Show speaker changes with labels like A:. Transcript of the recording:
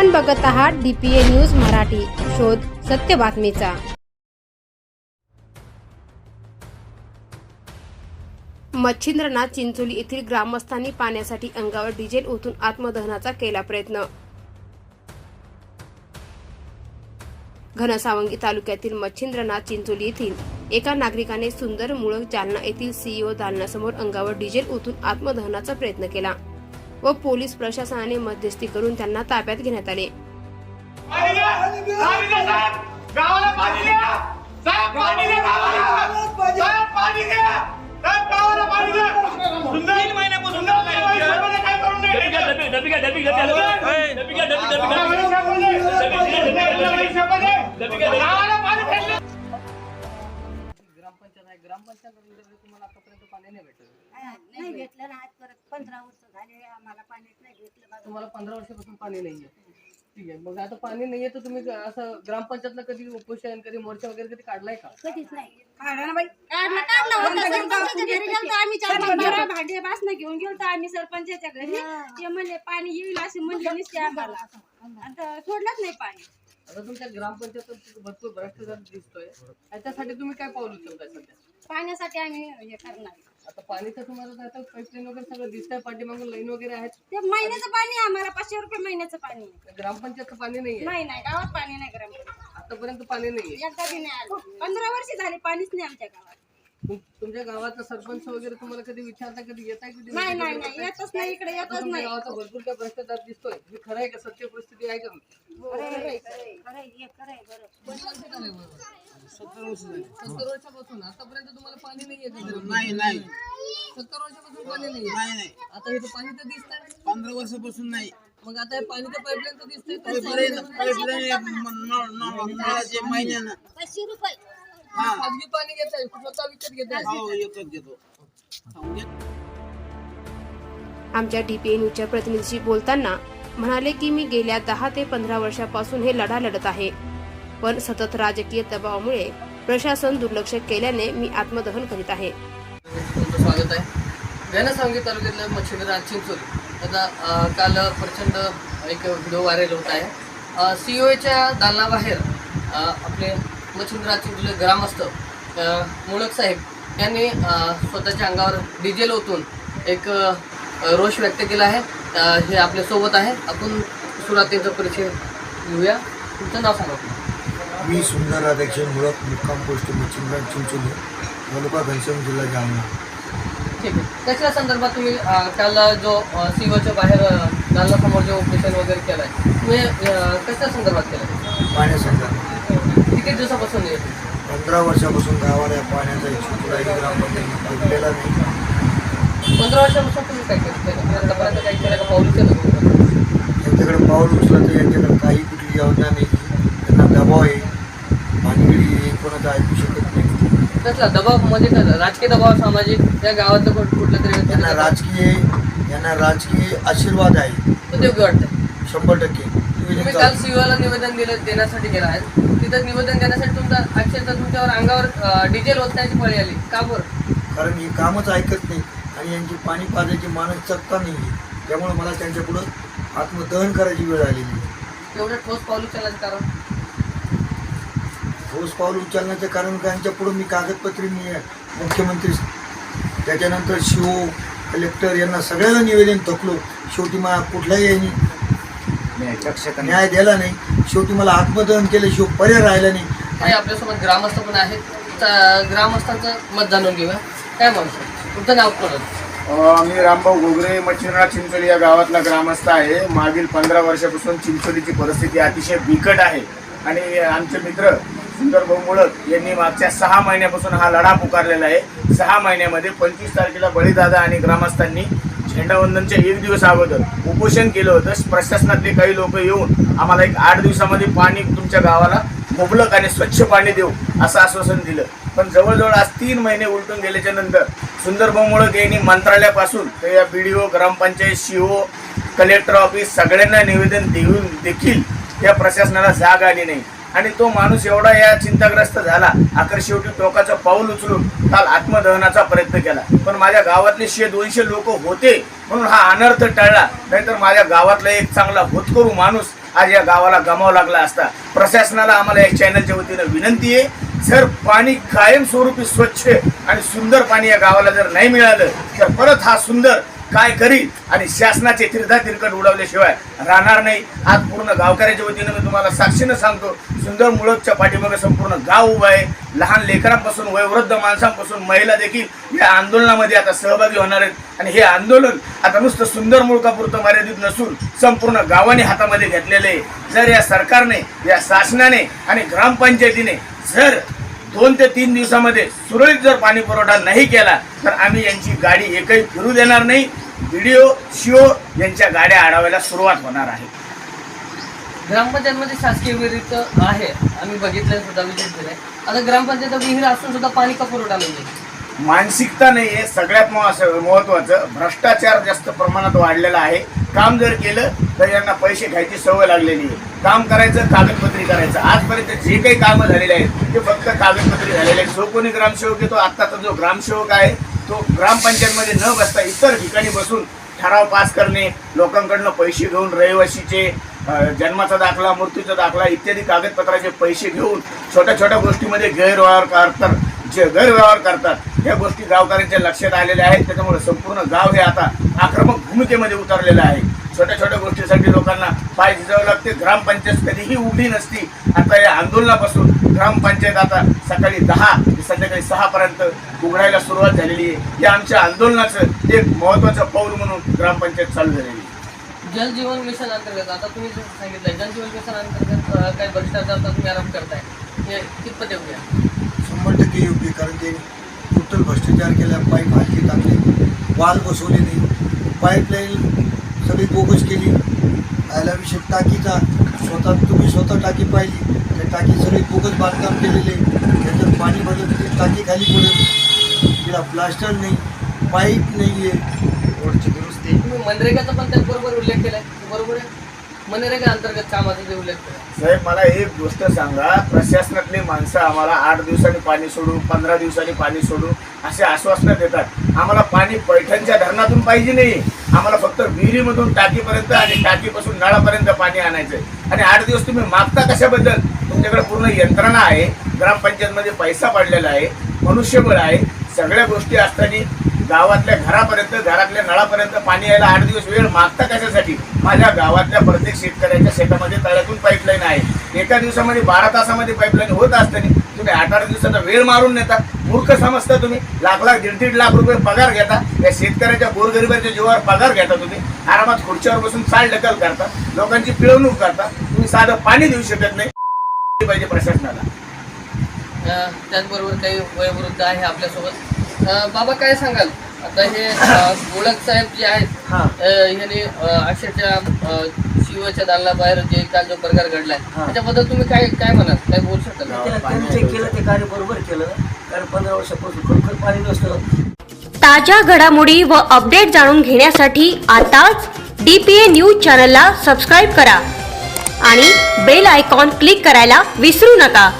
A: आपण बघत आहात डीपीए न्यूज मराठी. शोध सत्य बातमीचा. मच्छिंद्रनाथ चिंचोली येथील ग्रामस्थांनी पाण्यासाठी अंगावर डिझेल ओतून आत्मदहनाचा केला प्रयत्न. घनसावंगी तालुक्यातील मच्छिंद्रनाथ चिंचोली येथील एका नागरिकाने सुंदर मुळक जालना येथील सीईओ दालनासमोर अंगावर डिझेल ओतून आत्मदहनाचा प्रयत्न केला. व पोलीस प्रशासनाने मध्यस्थी करून त्यांना ताब्यात घेण्यात आले!
B: ग्रामपंचायत ग्रामपंचायत तुम्हाला आतापर्यंत पाणी नाही भेटलं.
C: नाही भेटलं ना आज परत पंधरा वर्ष.
B: तुम्हाला पंधरा वर्षापासून पाणी नाहीये. ठीक आहे. मग आता पाणी नाहीये तर तुम्ही असं ग्रामपंचायतला कधी उपोषण कधी मोर्चा वगैरे कधी काढलाय का?
C: कधीच नाही.
D: काढलं काढलं होतं. सरपंचाच्या घरी गेलतो आम्ही चार पाच बारा भांडे बासनं घेऊन गेलतो आम्ही सरपंचाच्या घरी. ते म्हणले पाणी येईल असे म्हणले नुसते आम्हाला. आता सोडलंच नाही पाणी.
B: आता तुमच्या ग्रामपंचायत भरपूर भ्रष्टाचार दिसतोय. याच्यासाठी तुम्ही काय पाऊल उचलताय सध्या?
D: पाण्यासाठी आम्ही हे करणार.
B: आता पाणी तर तुम्हाला आता पाईपलाईन वगैरे सगळं दिसतंय पाठीमागून लाईन वगैरे आहेत.
D: ते महिन्याचं पाणी आहे आम्हाला पाचशे रुपये महिन्याचं पाणी आहे.
B: ग्रामपंचायतचं पाणी नाहीये.
D: नाही नाही गावात पाणी नाही ग्रामपंचायत.
B: आतापर्यंत पाणी नाहीये.
D: एकदा बी नाही आलं. पंधरा वर्ष झाली पाणीच नाही आमच्या गावात.
B: तुम- तुमच्या गावाचा सरपंच वगैरे तुम्हाला कधी विचारता कधी येत आहे कधी
D: नाही नाही नाही येतच नाही इकडे येतच
B: तुमच्या
D: नाही
B: गावाचा भरपूर काय भ्रष्टाचार दिसतोय हे खरं आहे का सत्य परिस्थिती आहे का
C: खरंय, खरंय, खरंय, हे खरंय.
B: सत्तर वर्षापासून आतापर्यंत तुम्हाला पाणी नाही येत
E: नाही नाही
B: सत्तर वर्षापासून पाणी नाही
E: नाही नाही
B: आता इथं पाणी तर दिसतंय
E: पंधरा वर्षापासून नाही
B: मग आता हे पाणी तर पाईपलाईन तर दिसतंय
E: पाईपलाईन पाईपलाईन न- न- नळाचे महिन्यानं
C: पाचशे रुपये
E: हा
B: खाजगी पाणी घेत आहे स्वतः विकत घेत आहे
E: हो घेतो.
A: आमच्या डीपीए न्यूजच्या प्रतिनिधीशी बोलताना म्हणाले की मी गेल्या दहा ते पंधरा वर्षापासून हे लढा लढत आहे. पण सतत राजकीय दबावामुळे प्रशासन दुर्लक्ष केल्याने मी आत्मदहन करीत आहे.
B: स्वागत आहे. घनसावंगी तालुक्यातल्या चिंचोली. आता अं, काल प्रचंड एक व्हिडिओ व्हायरल होत आहे. सीओच्या दालनाबाहेर अं, आपले मच्छिंद्रनाथ चिंचोली ग्रामस्थ मुळक साहेब यांनी स्वतःच्या अंगावर डिझेल ओतून एक रोष व्यक्त केला आहे. हे आपल्यासोबत आहे. आपण सुरुवातीचा परिचय घेऊया. तुमचं नाव सांगा.
F: मी सुंदर राधाकृष्ण मुळक मुक्काम पोस्ट मच्छिंद्रा चिंचोली तालुका घनश्याम जिल्हा जालना.
B: ठीक आहे. त्याच्या संदर्भात तुम्ही काल जो सीओच्या बाहेर दालनासमोर जो ऑपरेशन वगैरे केलं आहे तुम्ही कशा संदर्भात केलं
F: पाण्यासंदर्भात.
B: किती दिवसापासून हे?
F: पंधरा वर्षापासून गावाला या पाण्याचा इच्छुक ग्रामपंचायत पडलेला नाही.
B: पंधरा वर्षापासून तुम्ही काय केलं? केलं? आतापर्यंत काही केलं का? पाऊल केलं तुम्ही?
F: यांच्याकडे पाऊल उचलं तर यांच्याकडे काही कुठली योजना नाही. त्यांना दबाव आहे. भानगडी हे कोणाचं ऐकू शकत नाही.
B: कसला दबाव? म्हणजे कसं राजकीय दबाव सामाजिक? या गावातलं कुठ- कुठलं तरी
F: यांना
B: व्यक्तीला
F: राजकीय यांना राजकीय आशीर्वाद आहे.
B: तो योग्य वाटतं
F: शंभर टक्के.
B: तुम्ही काल सीओला निवेदन दिलं देण्यासाठी गेला आहे. तिथं निवेदन देण्यासाठी तुमचा अक्षरशः तुमच्यावर अंगावर डिझेल ओतण्याची पळी आली. का बरं?
F: कारण हे कामच ऐकत नाही आणि यांची पाणी पाजायची मानसिकता नाही त्यामुळे मला त्यांच्यापुढं आत्मदहन करायची वेळ आलेली आहे.
B: एवढं ठोस पाऊल उचलण्याचं कारण?
F: ठोस पाऊल उचलण्याचं कारण का? यांच्या पुढं मी कागदपत्रे मी मुख्यमंत्री त्याच्यानंतर शिओ कलेक्टर यांना सगळ्याला निवेदन थकलो. शेवटी मला कुठल्याही यांनी न्याय दिला नाही. शेवटी मला आत्मदहन केल्याशिवाय पर्याय राहिला नाही.
B: आणि आपल्यासोबत ग्रामस्थ पण आहेत. त्या ग्रामस्थांचं मत जाणून घेऊया. काय म्हणतो? तुमचं नाव कोण
G: मी रामभाऊ घोगरे मच्छिंद्रनाथ चिंचोली या गावातला ग्रामस्थ आहे. मागील पंधरा वर्षापासून चिंचोलीची परिस्थिती अतिशय बिकट आहे. आणि आमचे मित्र सुंदर भाऊ मुळक यांनी मागच्या सहा महिन्यापासून हा लढा पुकारलेला आहे. सहा महिन्यामध्ये पंचवीस तारखेला बळीदादा आणि ग्रामस्थांनी झेंडावंदनच्या एक दिवस अगोदर उपोषण केलं होतं. प्रशासनातले काही लोक येऊन आम्हाला एक आठ दिवसामध्ये पाणी तुमच्या गावाला मुबलक आणि स्वच्छ पाणी देऊ असं आश्वासन दिलं. पण जवळजवळ आज तीन महिने उलटून गेल्याच्यानंतर सुंदर बोमोळक यांनी मंत्रालयापासून तर या B D O gram panchayat C O collector office सगळ्यांना निवेदन देऊन देखील या प्रशासनाला जाग आली नाही. आणि तो माणूस एवढा या चिंताग्रस्त झाला अखेर शेवटी टोकाचं पाऊल उचलून काल आत्मदहनाचा प्रयत्न केला. पण माझ्या गावातले शे दोनशे लोक होते म्हणून हा अनर्थ टळला. नाहीतर माझ्या गावातला एक चांगला होतकरू माणूस आज या गावाला गमावा लागला असता. प्रशासनाला आम्हाला या चॅनलच्या वतीनं विनंती आहे जर पाणी कायमस्वरूपी स्वच्छ आणि सुंदर पाणी या गावाला जर नाही मिळालं तर परत हा सुंदर काय करील आणि शासनाचे तिरधा तिरकट उडवल्याशिवाय राहणार नाही. आज पूर्ण गावकऱ्याच्या वतीनं मी तुम्हाला साक्षीनं सांगतो सुंदर मुळकच्या पाठीमागे संपूर्ण गाव उभं आहे. लहान लेकरांपासून वयोवृद्ध माणसांपासून महिला देखील या आंदोलनामध्ये आता सहभागी होणार आहेत. आणि हे आंदोलन आता नुसतं सुंदर मुळकापुरतं मर्यादित नसून संपूर्ण गावाने हातामध्ये घेतलेले आहे. जर या सरकारने या शासनाने आणि ग्रामपंचायतीने जर दोन ते तीन दिवसामध्ये सुरळीत जर पाणी पुरवठा नाही केला तर आम्ही यांची गाडी एकही फिरू देणार नाही. व्हिडिओ शिओ यांच्या गाड्या अडवायला सुरुवात होणार आहे.
B: ग्रामपंचायतमध्ये शासकीय विहिरीत आहे. आम्ही बघितलंय सुद्धा विजिट दिलाय आता ग्रामपंचायत विहीर असून सुद्धा पाणी का पुरवठा नाही?
G: मानसिकता नाही आहे सगळ्यात मह- महत्वाचं. भ्रष्टाचार जास्त प्रमाणात वाढलेला आहे. काम जर केलं तर यांना पैसे घ्यायची सवय लागलेली आहे. काम करायचं कागदपत्री करायचं. आजपर्यंत जे काही कामं झालेले आहेत ते फक्त कागदपत्री झालेले आहेत. जो कोणी ग्रामसेवक येतो आत्ताचा जो ग्रामसेवक आहे तो ग्रामपंचायतमध्ये न बसता इतर ठिकाणी बसून ठराव पास करणे लोकांकडनं पैसे घेऊन रहिवाशीचे जन्माचा दाखला मृत्यूचा दाखला इत्यादी कागदपत्राचे पैसे घेऊन छोट्या छोट्या गोष्टीमध्ये गैरव्यवहार करतात. गैरव्यवहार करतात या गोष्टी गावकऱ्यांच्या लक्षात आलेल्या आहेत. त्याच्यामुळे संपूर्ण गाव हे आता आक्रमक भूमिकेमध्ये उतरलेलं आहे. छोट्या छोट्या गोष्टीसाठी लोकांना पाय झिजावं लागते. ग्रामपंचायत कधीही उभी नसती. आता या आंदोलनापासून ग्रामपंचायत आता सकाळी दहा ते संध्याकाळी सहापर्यंत उघडायला सुरुवात झालेली आहे. या आमच्या आंदोलनाचं एक महत्वाचं पाऊल म्हणून ग्रामपंचायत चालू झालेली आहे.
B: जल जीवन मिशन अंतर्गत आता तुम्ही जसं सांगितलं जल जीवन मिशन अंतर्गत काही काही भ्रष्टाचारचा तुम्ही आराम करताय. हे कितपत येऊया
F: शंभर टक्के योग्य कारण ते टोटल भ्रष्टाचार केला पाईप हलके टाकले वाल बसवले नाही. पाईपलाईन सगळी बोगस केली. विषय टाकीचा स्वतः तुम्ही स्वतः टाकी पाहिली. त्या टाकी सगळी बोगस बांधकाम केलेले. त्याच्यात पाणी भरलं तर ती टाकी खाली पडेल. तिला प्लास्टर नाही पाईप नाही आहे रोडची दुरुस्ती.
B: तुम्ही मनरेगाचा पण त्याचबरोबर उल्लेख केलाय. बरोबर आहे. मनरेगा अंतर्गत कामाचा जे उल्लेख केला
G: साहेब मला एक गोष्ट सांगा. प्रशासनातली माणसं आम्हाला आठ दिवसांनी पाणी सोडू पंधरा दिवसांनी पाणी सोडू असे आश्वासनं देतात. आम्हाला पाणी पैठणच्या धरणातून पाहिजे नाही. आम्हाला फक्त विहिरीमधून टाकीपर्यंत आणि टाकीपासून नळापर्यंत पाणी आणायचं आणि आठ दिवस तुम्ही मागता कशाबद्दल? तुमच्याकडे पूर्ण यंत्रणा आहे. ग्रामपंचायतमध्ये पैसा पडलेला आहे. मनुष्यबळ आहे. सगळ्या गोष्टी असताना गावातल्या घरापर्यंत घरातल्या नळापर्यंत पाणी यायला आठ दिवस वेळ मागता कशासाठी? माझ्या गावातल्या प्रत्येक शेतकऱ्याच्या शेतामध्ये तळ्यातून पाईपलाईन आहे. एका दिवसामध्ये बारा तासामध्ये पाईपलाईन होत असताना तुम्ही आठ आठ दिवसाचा वेळ मारून नेता. मूर्ख समजता तुम्ही. लाख लाख दीड दीड लाख रुपये पगार घेता. या शेतकऱ्याच्या गोरगरिबाच्या जीवावर पगार घेता तुम्ही. आरामात खुर्चीवर बसून चाल ढकल करता. लोकांची पिळवणूक करता. तुम्ही साधं पाणी देऊ शकत नाही. पाहिजे प्रशासनाला.
B: त्याचबरोबर काही वयोवृद्ध आहे आपल्यासोबत. बाबा काय सांगाल? आता हे गोळक साहेब जे आहेत
F: हां.
B: ह्यांनी अक्षरशः शिवच्या दालनाबाहेर जे काल जो प्रकार घडलाय त्याच्याबद्दल तुम्ही काय काय म्हणाल? काय बोलू शकाल
E: त्यांचे केलं ते कार्य बरोबर केलं. कारण पंधरा वर्षापासून खरोखर पाणी नसतं.
H: ताज्या घडामोडी व अपडेट जाणून घेण्यासाठी आताच डी पी ए न्यूज चॅनलला सबस्क्राईब करा. आणि बेल आयकॉन क्लिक करायला विसरू नका.